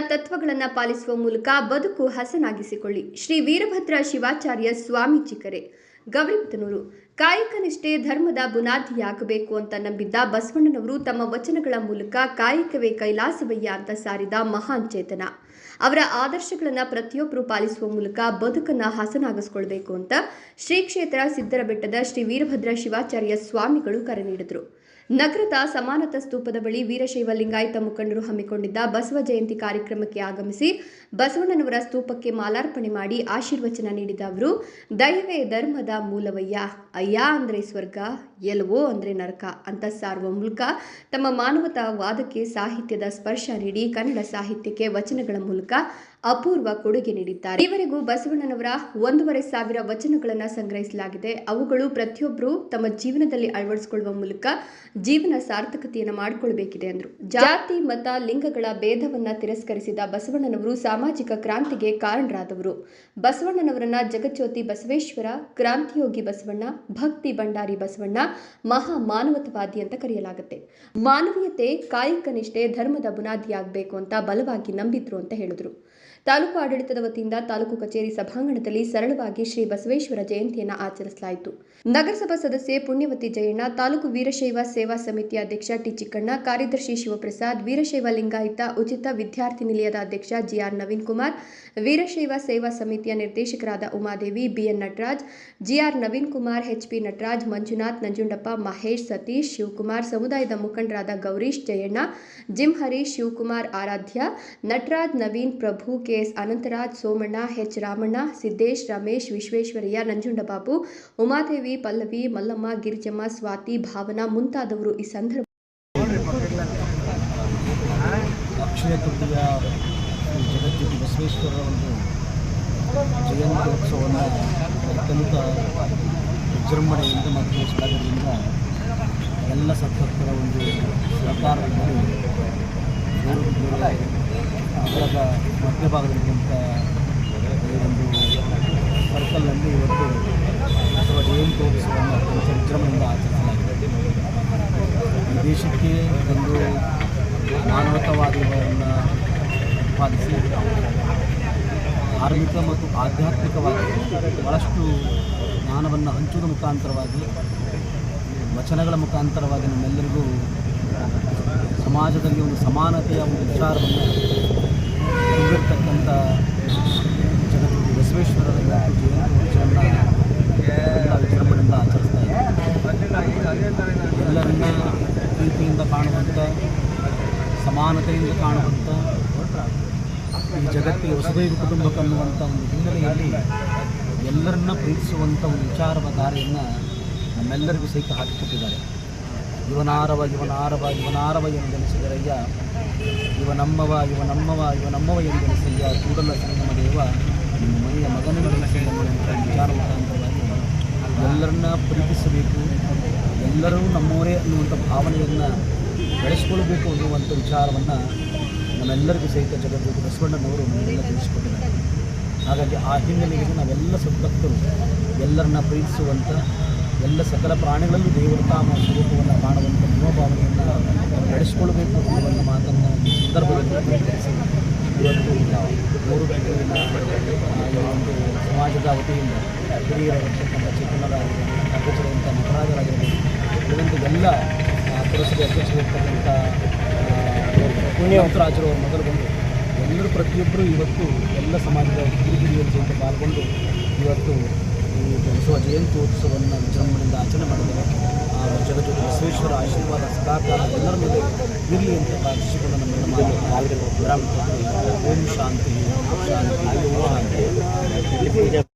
ತತ್ವಗಳನ್ನು ಪಾಲಿಸುವ ಮೂಲಕ ಬದುಕು ಹಸನಾಗಿಸಿಕೊಳ್ಳಿ. ಶ್ರೀ ವೀರಭದ್ರ ಶಿವಾಚಾರ್ಯ ಸ್ವಾಮೀಜಿ ಕರೆ. ಗೌರಿಬಿದನೂರು ಕಾಯಕ ನಿಷ್ಠೆ ಧರ್ಮದ ಬುನಾದಿಯಾಗಬೇಕು ಅಂತ ನಂಬಿದ್ದ ಬಸವಣ್ಣನವರು ತಮ್ಮ ವಚನಗಳ ಮೂಲಕ ಕಾಯಕವೇ ಕೈಲಾಸವಯ್ಯ ಅಂತ ಸಾರಿದ ಮಹಾನ್ ಚೇತನ. ಅವರ ಆದರ್ಶಗಳನ್ನು ಪ್ರತಿಯೊಬ್ಬರು ಪಾಲಿಸುವ ಮೂಲಕ ಬದುಕನ್ನು ಹಸನಾಗಿಸ್ಕೊಳ್ಬೇಕು ಅಂತ ಶ್ರೀ ಕ್ಷೇತ್ರ ಸಿದ್ದರ ಬೆಟ್ಟದ ಶ್ರೀ ವೀರಭದ್ರ ಶಿವಾಚಾರ್ಯ ಸ್ವಾಮಿಗಳು ಕರೆ ನೀಡಿದರು. ನಗರದ ಸಮಾನತ ಸ್ತೂಪದ ಬಳಿ ವೀರಶೈವ ಲಿಂಗಾಯತ ಮುಖಂಡರು ಹಮ್ಮಿಕೊಂಡಿದ್ದ ಬಸವ ಜಯಂತಿ ಕಾರ್ಯಕ್ರಮಕ್ಕೆ ಆಗಮಿಸಿ ಬಸವಣ್ಣನವರ ಸ್ತೂಪಕ್ಕೆ ಮಾಲಾರ್ಪಣೆ ಮಾಡಿ ಆಶೀರ್ವಚನ ನೀಡಿದ ಅವರು ದಯವೇ ಧರ್ಮದ ಮೂಲವಯ್ಯ ಅಯ್ಯ ಅಂದ್ರೆ ಸ್ವರ್ಗ, ಎಲ್ವೋ ಅಂದ್ರೆ ನರಕ ಅಂತ ಸಾರುವ ಮೂಲಕ ತಮ್ಮ ಮಾನವತಾವಾದಕ್ಕೆ ಸಾಹಿತ್ಯದ ಸ್ಪರ್ಶ ನೀಡಿ ಕನ್ನಡ ಸಾಹಿತ್ಯಕ್ಕೆ ವಚನಗಳ ಮೂಲಕ ಅಪೂರ್ವ ಕೊಡುಗೆ ನೀಡಿದ್ದಾರೆ. ಈವರೆಗೂ ಬಸವಣ್ಣನವರ ಒಂದೂವರೆ ಸಾವಿರ ವಚನಗಳನ್ನು ಸಂಗ್ರಹಿಸಲಾಗಿದೆ. ಅವುಗಳು ಪ್ರತಿಯೊಬ್ಬರು ತಮ್ಮ ಜೀವನದಲ್ಲಿ ಅಳವಡಿಸಿಕೊಳ್ಳುವ ಮೂಲಕ ಜೀವನ ಸಾರ್ಥಕತೆಯನ್ನು ಮಾಡಿಕೊಳ್ಬೇಕಿದೆ ಎಂದರು ಜಾತಿ, ಮತ, ಲಿಂಗಗಳ ಭೇದವನ್ನ ತಿರಸ್ಕರಿಸಿದ ಬಸವಣ್ಣನವರು ಸಾಮಾಜಿಕ ಕ್ರಾಂತಿಗೆ ಕಾರಣರಾದವರು. ಬಸವಣ್ಣನವರನ್ನ ಜಗಜ್ಯೋತಿ ಬಸವೇಶ್ವರ, ಕ್ರಾಂತಿಯೋಗಿ ಬಸವಣ್ಣ, ಭಕ್ತಿ ಭಂಡಾರಿ ಬಸವಣ್ಣ, ಮಹಾ ಮಾನವತವಾದಿ ಅಂತ ಕರೆಯಲಾಗುತ್ತೆ. ಮಾನವೀಯತೆ, ಕಾಯಕ ನಿಷ್ಠೆ, ಧರ್ಮದ ಬುನಾದಿಯಾಗಬೇಕು ಅಂತ ಬಲವಾಗಿ ನಂಬಿದ್ರು ಅಂತ ಹೇಳಿದ್ರು. ತಾಲೂಕು ಆಡಳಿತದ ವತಿಯಿಂದ ತಾಲೂಕು ಕಚೇರಿ ಸಭಾಂಗಣದಲ್ಲಿ ಸರಳವಾಗಿ ಶ್ರೀ ಬಸವೇಶ್ವರ ಜಯಂತಿಯನ್ನು ಆಚರಿಸಲಾಯಿತು. ನಗರಸಭಾ ಸದಸ್ಯೆ ಪುಣ್ಯವತಿ ಜಯಣ್ಣ, ತಾಲೂಕು ವೀರಶೈವ ಸೇವಾ ಸಮಿತಿ ಅಧ್ಯಕ್ಷ ಟಿ ಚಿಕ್ಕಣ್ಣ, ಕಾರ್ಯದರ್ಶಿ ಶಿವಪ್ರಸಾದ್, ವೀರಶೈವ ಲಿಂಗಾಯತ, ಉಚಿತ ವಿದ್ಯಾರ್ಥಿ ನಿಲಯದ ಅಧ್ಯಕ್ಷ ಜಿಆರ್ ನವೀನ್ ಕುಮಾರ್, ವೀರಶೈವ ಸೇವಾ ಸಮಿತಿಯ ನಿರ್ದೇಶಕರಾದ Umadevi, BN Nataraj, GR Naveen Kumar HP Nataraj, Manjunath, Nanjundappa, Mahesh, Satish, Shivakumar, ಸಮುದಾಯದ ಮುಖಂಡರಾದ Gowrish Jayanna GM Harish Shivakumar, Aradhya, Nataraj, Naveen, Prabhu KS Anantharaj, Somanna, H Ramanna, Siddesh, Ramesh, Visvesvaraya, Nanjundababu, Umadevi, Pallavi, Mallamma, Girijamma, Swathi, Bhavana ಮುಂತಾದವರು ಈ ಸಂದರ್ಭ ಅಕ್ಷಯ ತೃತೀಯ ಜಗಜ್ಯೋತಿ ಬಸವೇಶ್ವರರ ಒಂದು ಜಯಂತಿ ಉತ್ಸವವನ್ನು ಅತ್ಯಂತ ವಿಜೃಂಭಣೆಯಿಂದ ಮತ್ತು ಸ್ಥಳದಿಂದ ಎಲ್ಲ ಸದ್ಭಕ್ತರ ಒಂದು ಸರ್ಕಾರದಲ್ಲಿ ನಗರದ ಮಧ್ಯಭಾಗದಲ್ಲಿರುವಂಥ ಈ ಒಂದು ಸರ್ಕಲ್ನಲ್ಲಿ ಇವತ್ತು ಅಥವಾ ಜಯಂತಿ ಉತ್ಸವವನ್ನು ಅತ್ಯಂತ ವಿಜೃಂಭಣೆಯಿಂದ ಆಚರಿಸಲಾಗಿದೆ. ಈ ದೇಶಕ್ಕೆ ಒಂದು ಮಾನವತಾವಾದಿಗಳನ್ನು ಉತ್ಪಾದಿಸಿ ಧಾರ್ಮಿಕ ಮತ್ತು ಆಧ್ಯಾತ್ಮಿಕವಾಗಿ ಭಾಳಷ್ಟು ಜ್ಞಾನವನ್ನು ಹಂಚುವುದ ಮುಖಾಂತರವಾಗಿ, ವಚನಗಳ ಮುಖಾಂತರವಾಗಿ ನಮ್ಮೆಲ್ಲರಿಗೂ ಸಮಾಜದಲ್ಲಿ ಒಂದು ಸಮಾನತೆಯ ಒಂದು ವಿಚಾರವನ್ನು ತುಂಬಿರ್ತಕ್ಕಂಥ ಜಗದ್ಗುರು ಬಸವೇಶ್ವರರ ಇವತ್ತು ಜಯಂತಿ ಉತ್ಸವವನ್ನು ಎಲ್ಲ ವಿಜೃಂಭಣೆಯಿಂದ ಆಚರಿಸ್ತಾ ಎಲ್ಲರನ್ನ ಪ್ರೀತಿಯಿಂದ ಕಾಣುವಂಥ, ಸಮಾನತೆಯಿಂದ ಕಾಣುವಂಥ, ಈ ಜಗತ್ತಿಗೆ ವಸುದೈವ ಕುಟುಂಬಕ್ಕೆ ಅನ್ನುವಂಥ ಒಂದು ಹಿನ್ನೆಲೆಯಲ್ಲಿ ಎಲ್ಲರನ್ನ ಪ್ರೀತಿಸುವಂಥ ಒಂದು ವಿಚಾರದ ದಾರಿಯನ್ನು ನಮ್ಮೆಲ್ಲರಿಗೂ ಸಹಿತ ಹಾಕಿಕೊಟ್ಟಿದ್ದಾರೆ. ಇವನಾರವ ಇವನಾರವ ಇವನಾರವ ಎಂದೆನಿಸಿದರಯ್ಯ ಇವ ನಮ್ಮವ ಇವ ನಮ್ಮವ ಇವ ನಮ್ಮವ ಎಂದೆನಿಸಯ್ಯ ಕೂಡಲ ಸಂಗಮ ದೇವ, ನಿಮ್ಮ ಮನೆಯ ಅನ್ನುವಂಥ ವಿಚಾರ ಮುಖಾಂತರವಾಗಿ ಎಲ್ಲರನ್ನ ಪ್ರೀತಿಸಬೇಕು, ಎಲ್ಲರೂ ನಮ್ಮವರೇ ಅನ್ನುವಂಥ ಭಾವನೆಯನ್ನು ಬೆಳೆಸ್ಕೊಳ್ಬೇಕು ಅನ್ನುವಂಥ ವಿಚಾರವನ್ನು ನಮ್ಮೆಲ್ಲರಿಗೂ ಸಹಿತ ಜಗದ್ಗುರು ಬಸವಣ್ಣನವರು ನಮಗೆಲ್ಲ ತಿಳಿಸಿಕೊಟ್ಟಿದ್ದಾರೆ. ಹಾಗಾಗಿ ಆ ಹಿನ್ನೆಲೆಯಲ್ಲಿ ನಾವೆಲ್ಲ ಸದ್ಭಕ್ತರು, ಎಲ್ಲರನ್ನ ಪ್ರೀತಿಸುವಂಥ ಎಲ್ಲ ಸಕಲ ಪ್ರಾಣಿಗಳಲ್ಲೂ ದೇವರ ತಾಮ ಸ್ವರೂಪವನ್ನು ಕಾಣುವಂಥ ಮನೋಭಾವನೆಯನ್ನು ನಡೆಸಿಕೊಳ್ಬೇಕು ಅನ್ನುವಂಥ ಮಾತನ್ನು ಈ ಸಂದರ್ಭದಲ್ಲಿ ತಿಳಿಸಿ ಇವತ್ತು ಮೂರು ಬೆಂಗಳೂರಿನ ಆ, ಈ ಒಂದು ಸಮಾಜದ ವತಿಯಿಂದ ಹಿರಿಯರಾಗಿರ್ತಕ್ಕಂಥ ಚಿಕ್ಕಣ್ಣರ ಅಧ್ಯಕ್ಷರಾದಂಥ ಮಹಾರಾಜರಾಗಿರ್ಬೋದು ಇದರಂತೆ ಎಲ್ಲ ಪುರಸಭೆ ಅಧ್ಯಕ್ಷರಿರ್ತಕ್ಕಂಥ ಪುಣ್ಯವಂತರಾಜರು ಅವರು ಮೊದಲು ಬಂದು ಎಲ್ಲರೂ ಪ್ರತಿಯೊಬ್ಬರು ಇವತ್ತು ಎಲ್ಲ ಸಮಾಜದ ಹಿರಿಯ ಹಿರಿಯರು ಸಹಿತ ಪಾಲ್ಗೊಂಡು ಇವತ್ತು ಈ ಬಸವ ಜಯಂತಿ ಉತ್ಸವವನ್ನು ವಿಜೃಂಭಣೆಯಿಂದ ಆಚರಣೆ ಮಾಡಿದ್ದಾರೆ. ಆ, ಜಗಜ್ಯೋತಿ ಬಸವೇಶ್ವರ ಆಶೀರ್ವಾದ, ಸದಾಕಾಲ ಎಲ್ಲರ ಮೇಲೆ ಇರಲಿ ಅಂತ ಪ್ರಾರ್ಥಿಸಿಕೊಂಡು ನಮ್ಮ ಮಾತು ವಿರಾಮ ಕೊಟ್ಟು ಓಂ ಶಾಂತಿ ಶಾಂತಿ ಶಾಂತಿ.